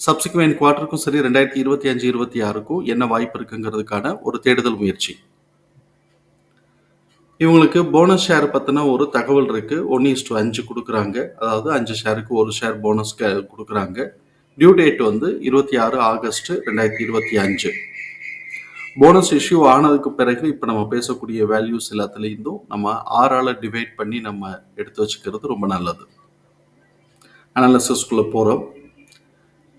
Subsequent குவார்ட்டருக்கும் சரி ரெண்டாயிரத்தி இருபத்தி அஞ்சு இருபத்தி ஆறுக்கும் என்ன வாய்ப்பு இருக்குங்கிறதுக்கான ஒரு தேடுதல் முயற்சி. இவங்களுக்கு போனஸ் ஷேர் பற்றின ஒரு தகவல் இருக்குது ஒன்று இஸ்டு அஞ்சு கொடுக்குறாங்க. அதாவது அஞ்சு ஷேருக்கு ஒரு ஷேர் போனஸ் கொடுக்குறாங்க. டியூ டேட் வந்து இருபத்தி ஆறு ஆகஸ்ட் ரெண்டாயிரத்தி இருபத்தி அஞ்சு. போனஸ் இஷ்யூ ஆனதுக்கு பிறகு இப்போ நம்ம பேசக்கூடிய வேல்யூஸ் எல்லாத்துலேருந்தும் நம்ம ஆறால் டிவைட் பண்ணி நம்ம எடுத்து வச்சுக்கிறது ரொம்ப நல்லது. அனாலிசிஸ்குள்ளே போகிறோம்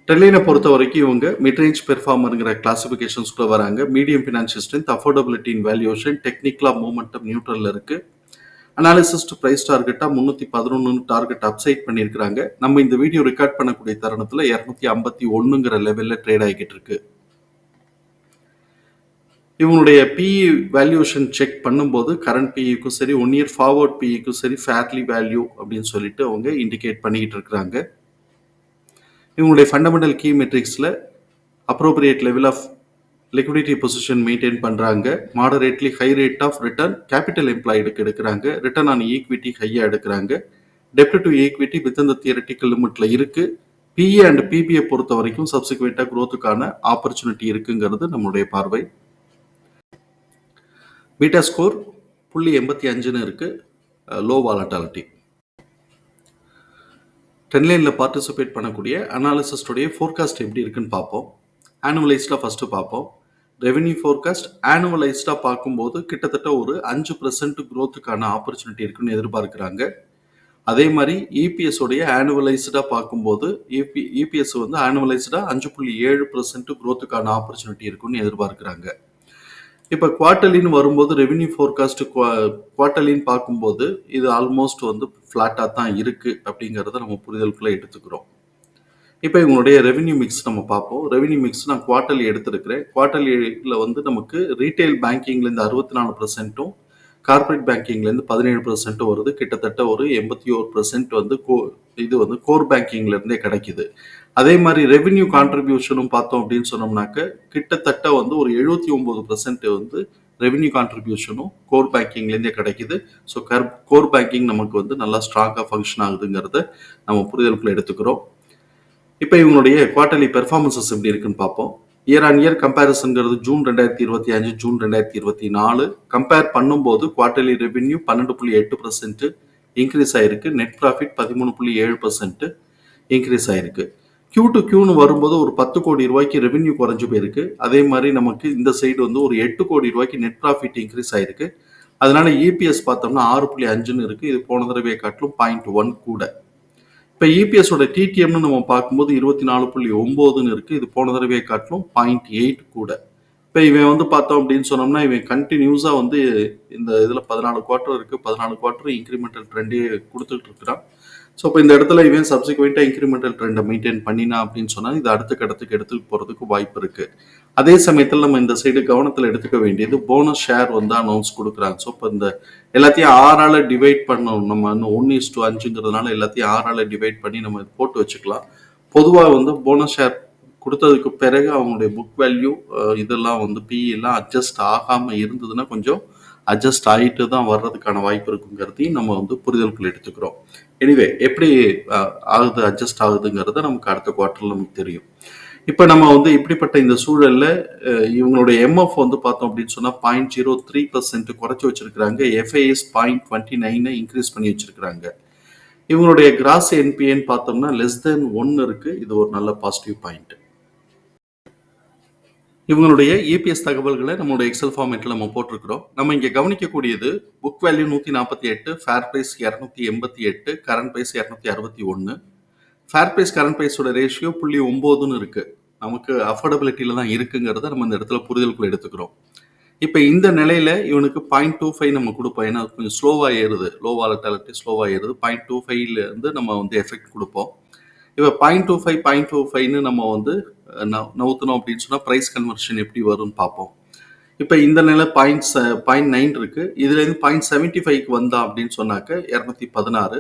டெல்லினை பொறுத்த வரைக்கும் இவங்க மிட்ரேஞ்ச் பெர்ஃபார்மருங்கிற கூட வராங்க. Medium financial strength affordability in valuation டெக்னிக்கலாக மூமெண்டம் நியூட்ரலில் இருக்கு. அனாலிசிஸ்ட் ப்ரைஸ் டார்கெட்டாக முந்நூற்றி பதினொன்று டார்கெட் அப்சைட் பண்ணியிருக்கிறாங்க. நம்ம இந்த வீடியோ ரெக்கார்ட் பண்ணக்கூடிய தருணத்தில் இரநூத்தி ஐம்பத்தி ஒன்றுங்கிற லெவலில் ட்ரேட் ஆகிக்கிட்டு இருக்கு. இவனுடைய பிஇ வேல்யூஷன் செக் பண்ணும்போது கரண்ட் பிஇக்கும் சரி ஒன் இயர் ஃபார்வர்ட் பிஇக்கும் சரி ஃபேர்லி வேல்யூ அப்படின்னு சொல்லிட்டு அவங்க இண்டிகேட் பண்ணிக்கிட்டு இருக்கிறாங்க. இவங்களுடைய fundamental key மெட்ரிக்ஸில் appropriate level of liquidity position maintain பண்ணுறாங்க moderately high rate of return capital எம்ப்ளாய்டுக்கு எடுக்கிறாங்க. ரிட்டர்ன் ஆன் ஈக்விட்டி ஹையாக எடுக்கிறாங்க. டெப்ட் டு ஈக்விட்டி வித் இந்த தியரட்டிக்கல் லிமிட்டில் இருக்குது பிஏ அண்ட் பிபிஐ பொறுத்த வரைக்கும் சப்சிக்வெண்ட்டாக க்ரோத்துக்கான ஆப்பர்ச்சுனிட்டி இருக்குங்கிறது நம்மளுடைய பார்வை. பீட்டா ஸ்கோர் புள்ளி எண்பத்தி அஞ்சுன்னு இருக்குது லோ வாலட்டாலிட்டி டென்லைனில் பார்ட்டிசிபேட் பண்ணக்கூடிய அனாலிசிஸ்டுடைய ஃபோர்காஸ்ட் எப்படி இருக்குன்னு பார்ப்போம். ஆனுவலைஸ்டாக ஃபஸ்ட்டு பார்ப்போம். ரெவென்யூ ஃபோர்காஸ்ட் ஆனுவலைஸ்டாக பார்க்கும்போது கிட்டத்தட்ட ஒரு அஞ்சு பர்சன்ட் க்ரோத்துக்கான ஆப்பர்ச்சுனிட்டி இருக்குன்னு எதிர்பார்க்குறாங்க. அதே மாதிரி இபிஎஸ் உடைய ஆனுவலைஸ்டாக பார்க்கும்போது இபி இபிஎஸ் வந்து ஆனுவலைஸ்டாக அஞ்சு புள்ளி ஏழு பர்சன்ட் க்ரோத்துக்கான ஆப்பர்ச்சுனிட்டி இருக்குன்னு எதிர்பார்க்குறாங்க. இப்போ குவார்ட்டர்லின்னு வரும்போது ரெவென்யூ ஃபோர்காஸ்ட் குவார்டர்லின்னு பார்க்கும்போது இது ஆல்மோஸ்ட் வந்து ஃப்ளாட்டாக தான் இருக்குது அப்படிங்கிறத நம்ம புரிதலுக்குள்ளே எடுத்துக்கிறோம். இப்போ இவங்களுடைய ரெவென்யூ மிக்ஸ் நம்ம பார்ப்போம். ரெவென்யூ மிக்ஸ் நான் குவார்ட்டர்லி எடுத்திருக்கிறேன். குவார்ட்டர்லியில் வந்து நமக்கு ரீட்டைல் பேங்கிங்லேருந்து அறுபத்தி நாலு பர்சன்ட்டும் கார்பரேட் பேங்கிங்லேருந்து பதினேழு பர்சன்ட்டும் வருது. கிட்டத்தட்ட ஒரு எண்பத்தி ஒரு பர்சன்ட் வந்து கோ இது வந்து கோர் பேங்கிங்லேருந்தே கிடைக்குது. அதே மாதிரி ரெவென்யூ கான்ட்ரிபியூஷனும் பார்த்தோம் அப்படின்னு சொன்னோம்னாக்க கிட்டத்தட்ட வந்து ஒரு எழுபத்தி ஒம்பது பர்சன்ட் வந்து ரெவின்யூ கான்ட்ரிபியூஷனும் கோர் பேங்கிங்லேருந்தே கிடைக்குது. ஸோ கர் கோர் பேங்கிங் நமக்கு வந்து நல்லா ஸ்ட்ராங்காக ஃபங்க்ஷன் ஆகுதுங்கிறத நம்ம புரிதலுக்குள்ள எடுத்துக்கிறோம். இப்போ இவங்களுடைய குவார்டர்லி பெர்ஃபார்மன்சஸ் எப்படி இருக்குன்னு பார்ப்போம். இயர் ஆன் இயர் கம்பேரிசன்கிறது ஜூன் ரெண்டாயிரத்தி இருபத்தி அஞ்சு ஜூன் ரெண்டாயிரத்தி இருபத்தி நாலு. கம்பேர் பண்ணும்போது குவார்டர்லி ரெவென்யூ பன்னெண்டு புள்ளி எட்டு பர்சன்ட் இன்க்ரீஸ் ஆயிருக்கு. நெட் ப்ராஃபிட் பதிமூணு புள்ளி ஏழு பர்சன்ட் இன்க்ரீஸ் ஆயிருக்கு. கியூ டு கியூன்னு வரும்போது ஒரு பத்து கோடி ரூபாய்க்கு ரெவென்யூ குறைஞ்சு போயிருக்கு. அதே மாதிரி நமக்கு இந்த சைடு வந்து ஒரு எட்டு கோடி ரூபாய்க்கு நெட் ப்ராஃபிட் இன்க்ரீஸ் ஆயிருக்கு. அதனால இபிஎஸ் பார்த்தோம்னா ஆறு புள்ளி அஞ்சுன்னு இருக்கு. இது போன தடவையை காட்டிலும் பாயிண்ட் ஒன் கூட. இப்போ இபிஎஸோட டிடிஎம்னு நம்ம பார்க்கும்போது இருபத்தி நாலு புள்ளி ஒம்போதுன்னு இருக்கு. இது போன தடவையை காட்டிலும் பாயிண்ட் எயிட் கூட. இப்போ இவன் வந்து பார்த்தோம் அப்படின்னு சொன்னோம்னா இவன் கண்டினியூஸாக வந்து இந்த இதில் பதினாலு குவார்ட்டர் இருக்குது பதினாலு குவார்ட்டர் இன்க்ரிமெண்டல் ட்ரெண்டே கொடுத்துட்டு இருக்கிறான். ஸோ இப்போ இந்த இடத்துல இவன் சப்சிக்வெண்ட்டாக இன்க்ரிமெண்டல் ட்ரெண்டை மெயின்டைன் பண்ணினா அப்படின்னு சொன்னால் இது அடுத்த கடத்துக்கு எடுத்துட்டு போகிறதுக்கு வாய்ப்பு இருக்குது அதே சமயத்தில் நம்ம இந்த சைடு கவனத்தில் எடுத்துக்க வேண்டியது போனஸ் ஷேர் வந்து அனௌன்ஸ் கொடுக்குறாங்க. ஸோ இப்போ இந்த எல்லாத்தையும் ஆறால் டிவைட் பண்ணணும் நம்ம இன்னும் ஒன்று இஸ் டூ அஞ்சுங்கிறதுனால எல்லாத்தையும் ஆறால் டிவைட் பண்ணி நம்ம போட்டு வச்சுக்கலாம். பொதுவாக வந்து போனஸ் ஷேர் கொடுத்ததுக்கு பிறகு அவங்களுடைய புக் வேல்யூ இதெல்லாம் வந்து பிஇ எல்லாம் அட்ஜஸ்ட் ஆகாமல் இருந்ததுன்னா கொஞ்சம் அட்ஜஸ்ட் ஆகிட்டு தான் வர்றதுக்கான வாய்ப்பு இருக்குங்கிறதையும் நம்ம வந்து புரிதலுக்குள் எடுத்துக்கிறோம். எனிவே எப்படி ஆகுது அட்ஜஸ்ட் ஆகுதுங்கிறத நமக்கு அடுத்த குவார்ட்டரில் நமக்கு தெரியும். இப்போ நம்ம வந்து இப்படிப்பட்ட இந்த சூழலில் இவங்களுடைய எம்எஃப் வந்து பார்த்தோம் அப்படின்னு சொன்னால் பாயிண்ட் ஜீரோ த்ரீ பர்சன்ட் குறைச்சி வச்சிருக்கிறாங்க. FIS point twenty nine increase பண்ணி வச்சிருக்கிறாங்க. இவங்களுடைய கிராஸ் என்பிஏன்னு பார்த்தோம்னா லெஸ் தென் ஒன்று இருக்கு. இது ஒரு நல்ல பாசிட்டிவ் பாயிண்ட்டு இவங்களுடைய இபிஎஸ் தகவல்களை நம்மளுடைய எக்ஸல் ஃபார்மேட்டில் நம்ம போட்டிருக்கிறோம். நம்ம இங்கே கவனிக்கக்கூடியது புக் வேல்யூ நூற்றி நாற்பத்தி எட்டு ஃபேர் ப்ரைஸ் இரநூத்தி எண்பத்தி எட்டு கரண்ட் ப்ரைஸ் இரநூத்தி அறுபத்தி ஒன்று ஃபேர் ப்ரைஸ் கரண்ட் ப்ரைஸோட ரேஷியோ புள்ளி ஒம்போதுன்னு இருக்குது நமக்கு அஃபோர்டபிலிட்டியில் தான் இருக்குங்கிறத நம்ம இந்த இடத்துல புரிதலுக்குள்ள எடுத்துக்கிறோம். இப்போ இந்த நிலையில் இவனுக்கு பாயிண்ட் டூ ஃபைவ் நம்ம கொடுப்போம். ஏன்னா கொஞ்சம் ஸ்லோவாக ஏறுது. லோ வாலட்டாலிட்டி ஸ்லோவாக ஏறுது. பாயிண்ட் டூ ஃபைவ்லேருந்து நம்ம வந்து எஃபெக்ட் கொடுப்போம். இப்போ point two five point two ஃபைவ்னு நம்ம வந்து நவுத்தணும் அப்படின்னு சொன்னால் ப்ரைஸ் கன்வர்ஷன் எப்படி வரும்னு பார்ப்போம். இப்போ இந்த நிலை பாயிண்ட் பாயிண்ட் நைன் இருக்குது இதுலேருந்து பாயிண்ட் செவன்ட்டி ஃபைவ்க்கு வந்தா அப்படின்னு சொன்னாக்க இரநூத்தி பதினாறு.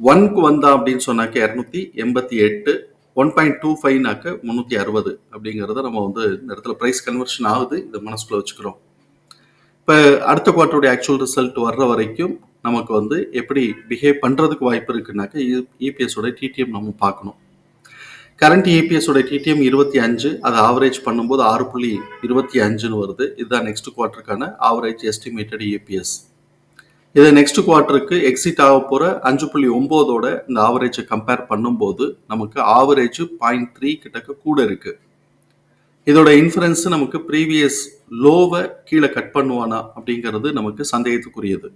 ஒன்க்கு வந்தா அப்படின்னு சொன்னாக்க இரநூத்தி எண்பத்தி எட்டு. ஒன் பாயிண்ட் டூ ஃபைவ்னாக்க முந்நூற்றி அறுபது அப்படிங்கிறத நம்ம வந்து இந்த இடத்துல ப்ரைஸ் கன்வர்ஷன் ஆகுது. இதை மனசுக்குள்ளே வச்சுக்கிறோம். இப்போ அடுத்த குவார்ட்டருடைய ஆக்சுவல் ரிசல்ட் வர்ற வரைக்கும் நமக்கு வந்து எப்படி பிஹேவ் பண்ணுறதுக்கு வாய்ப்பு இருக்குனாக்க இபிஎஸோட டிடிஎம் நம்ம பார்க்கணும். கரண்ட் இபிஎஸோட டிடிஎம் இருபத்தி அஞ்சு அதை ஆவரேஜ் பண்ணும்போது ஆறு புள்ளி இருபத்தி அஞ்சுன்னு வருது. இதுதான் நெக்ஸ்ட் குவார்ட்டருக்கான ஆவரேஜ் எஸ்டிமேட்டட் இபிஎஸ் இது நெக்ஸ்ட் குவார்ட்டருக்கு எக்ஸிட் ஆக போகிற அஞ்சு புள்ளி ஒம்போதோட இந்த ஆவரேஜை கம்பேர் பண்ணும்போது நமக்கு ஆவரேஜ் பாயிண்ட் த்ரீ கிட்டக்க கூட இருக்கு. இதோட இன்ஃபரன்ஸ் நமக்கு ப்ரீவியஸ் லோவை கீழே கட் பண்ணுவானா அப்படிங்கிறது நமக்கு சந்தேகத்துக்குரியது.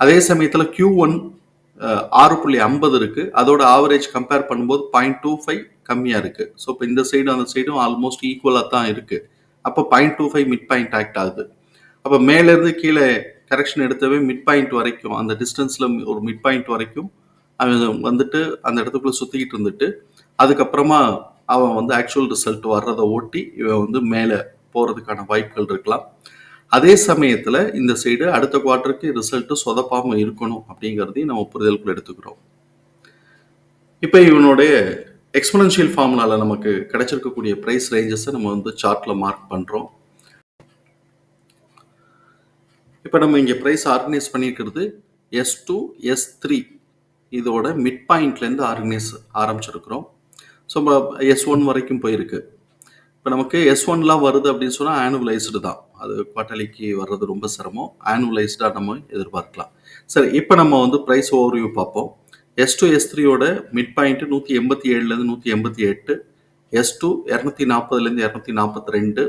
அதே சமயத்தில் கியூ ஒன் ஆறு புள்ளி ஐம்பது இருக்குது அதோட ஆவரேஜ் கம்பேர் பண்ணும்போது பாயிண்ட் டூ ஃபைவ் கம்மியாக இருக்குது ஸோ இப்போ இந்த சைடும் அந்த சைடும் ஆல்மோஸ்ட் ஈக்குவலாக தான் இருக்குது அப்போ point two five mid point act ஆகுது. அப்போ மேலேருந்து கீழே கரெக்ஷன் எடுத்தவே மிட் பாயிண்ட் வரைக்கும் அந்த டிஸ்டன்ஸில் ஒரு மிட் பாயிண்ட் வரைக்கும் அவன் வந்துட்டு அந்த இடத்துக்குள்ளே சுற்றிக்கிட்டு இருந்துட்டு அதுக்கப்புறமா அவன் வந்து ஆக்சுவல் ரிசல்ட் வர்றதை ஓட்டி இவன் வந்து மேலே போகிறதுக்கான வாய்ப்புகள் இருக்கலாம். அதே சமயத்தில் இந்த சைடு அடுத்த குவார்ட்டருக்கு ரிசல்ட்டு சொதப்பாமல் இருக்கணும் அப்படிங்கிறதையும் நம்ம புரிதலுக்குள் எடுத்துக்கிறோம். இப்போ இவனுடைய எக்ஸ்பனன்ஷியல் ஃபார்முலாவில் நமக்கு கிடைச்சிருக்கக்கூடிய ப்ரைஸ் ரேஞ்சஸை நம்ம வந்து சார்ட்டில் மார்க் பண்ணுறோம் இப்போ நம்ம இங்கே ப்ரைஸ் ஆர்கனைஸ் பண்ணியிருக்கிறது எஸ் டூ எஸ் த்ரீ இதோட மிட் பாயிண்ட்லேருந்து ஆர்கனைஸ் ஆரம்பிச்சிருக்கிறோம். ஸோ எஸ் ஒன் வரைக்கும் போயிருக்கு. இப்போ நமக்கு எஸ் ஒன்லாம் வருது அப்படின்னு சொன்னால் ஆனுவலைஸ்டு தான். அது குவார்டர்லிக்கு வர்றது ரொம்ப சிரமம். ஆனுவலைஸ்டாக நம்ம எதிர்பார்க்கலாம். சரி இப்போ நம்ம வந்து ப்ரைஸ் ஓவர்வியூ பார்ப்போம். எஸ் டூ எஸ் த்ரீயோட மிட் பாயிண்ட்டு நூற்றி எண்பத்தி ஏழுலேருந்து நூற்றி எண்பத்தி எட்டு எஸ் டூ இரநூத்தி நாற்பதுலேருந்து இரநூத்தி நாற்பத்தி ரெண்டு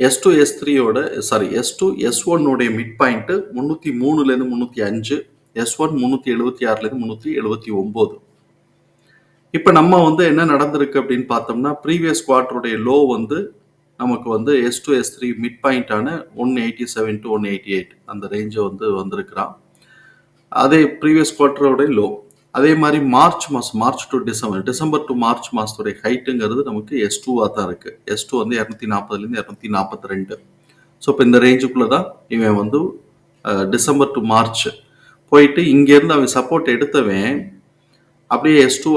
எஸ் டூ எஸ் த்ரீயோட சாரி எஸ் டூ எஸ் ஒன்னுடைய மிட் பாயிண்ட்டு முந்நூற்றி மூணுலேருந்து முந்நூற்றி அஞ்சு எஸ் ஒன் முந்நூற்றி எழுபத்தி ஆறுலேருந்து முந்நூற்றி எழுபத்தி ஒம்பது இப்போ நம்ம வந்து என்ன நடந்திருக்கு அப்படின்னு பார்த்தோம்னா ப்ரீவியஸ் குவார்டருடைய லோ வந்து நமக்கு வந்து S two S three mid பாயிண்டான one eighty seven to one eighty eight அந்த ரேஞ்சை வந்து வந்திருக்கிறான். அதே ப்ரீவியஸ் குவார்டரோடைய லோ அதே மாதிரி மார்ச் மாதம் March to December December to March மாதத்துடைய ஹைட்டுங்கிறது நமக்கு எஸ் டூவாக தான் இருக்குது எஸ் டூ வந்து இரநூத்தி நாற்பதுலேருந்து இரநூத்தி நாற்பத்தி ரெண்டு ஸோ இப்போ இந்த ரேஞ்சுக்குள்ளே தான் இவன் வந்து டிசம்பர் டு மார்ச் போயிட்டு இங்கேருந்து அவன் சப்போர்ட் எடுத்தவன் அப்படியே எஸ் டூ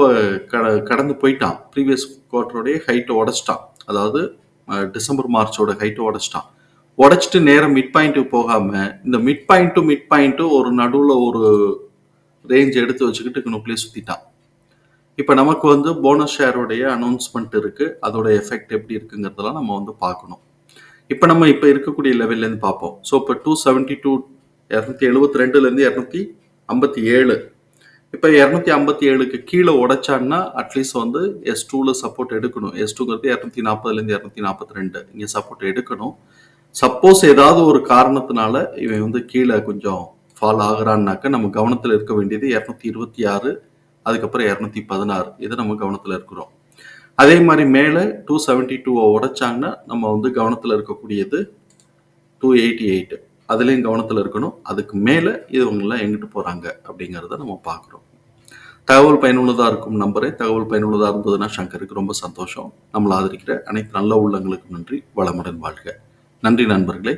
கட கடந்து போயிட்டான். ப்ரீவியஸ் குவார்ட்டருடைய ஹைட்டை உடச்சிட்டான். அதாவது டிசம்பர் மார்ச்சோட ஹைட்டை உடச்சிட்டான். உடச்சிட்டு நேரம் மிட் பாயிண்ட்டுக்கு போகாமல் இந்த mid point to mid point ஒரு நடுவில் ஒரு ரேஞ்ச் எடுத்து வச்சுக்கிட்டு இங்கனுக்குள்ளேயே சுற்றிட்டான் இப்போ நமக்கு வந்து போனஸ் ஷேருடைய அனௌன்ஸ்மெண்ட் இருக்குது அதோட எஃபெக்ட் எப்படி இருக்குங்கிறதெல்லாம் நம்ம வந்து பார்க்கணும். இப்போ நம்ம இப்போ இருக்கக்கூடிய லெவல்லேருந்து பார்ப்போம். ஸோ இப்போ டூ செவன்ட்டி டூ இரநூத்தி எழுபத்தி ரெண்டுலேருந்து இரநூத்தி ஐம்பத்தி ஏழு இப்போ இரநூத்தி ஐம்பத்தி ஏழுக்கு கீழே உடைச்சான்னா அட்லீஸ்ட் வந்து எஸ் டூவில் சப்போர்ட் எடுக்கணும். எஸ் டூங்கிறது இரநூத்தி நாற்பதுலேருந்து இரநூத்தி நாற்பத்தி ரெண்டு. இங்கே சப்போர்ட் எடுக்கணும். சப்போஸ் ஏதாவது ஒரு காரணத்தினால இவன் வந்து கீழே கொஞ்சம் ஃபால் ஆகிறான்னாக்க நம்ம கவனத்தில் இருக்க வேண்டியது இரநூத்தி இருபத்தி ஆறு அதுக்கப்புறம் இரநூத்தி பதினாறு. இதை நம்ம கவனத்தில் இருக்கிறோம். அதே மாதிரி மேலே டூ செவன்ட்டி டூவை உடைச்சாங்கன்னா நம்ம வந்து கவனத்தில் இருக்கக்கூடியது டூ எயிட்டி எயிட்டு அதுலேயும் கவனத்தில் இருக்கணும். அதுக்கு மேலே இவங்கெல்லாம் எங்கிட்டு போகிறாங்க அப்படிங்கிறத நம்ம பார்க்குறோம். தகவல் பயனுள்ளதாக இருக்கும் நம்பரே. தகவல் பயனுள்ளதாக இருந்ததுன்னா சங்கருக்கு ரொம்ப சந்தோஷம். நம்மளை ஆதரிக்கிற அனைத்து நல்ல உள்ளங்களுக்கும் நன்றி. வளமுடன் வாழ்க. நன்றி நண்பர்களே.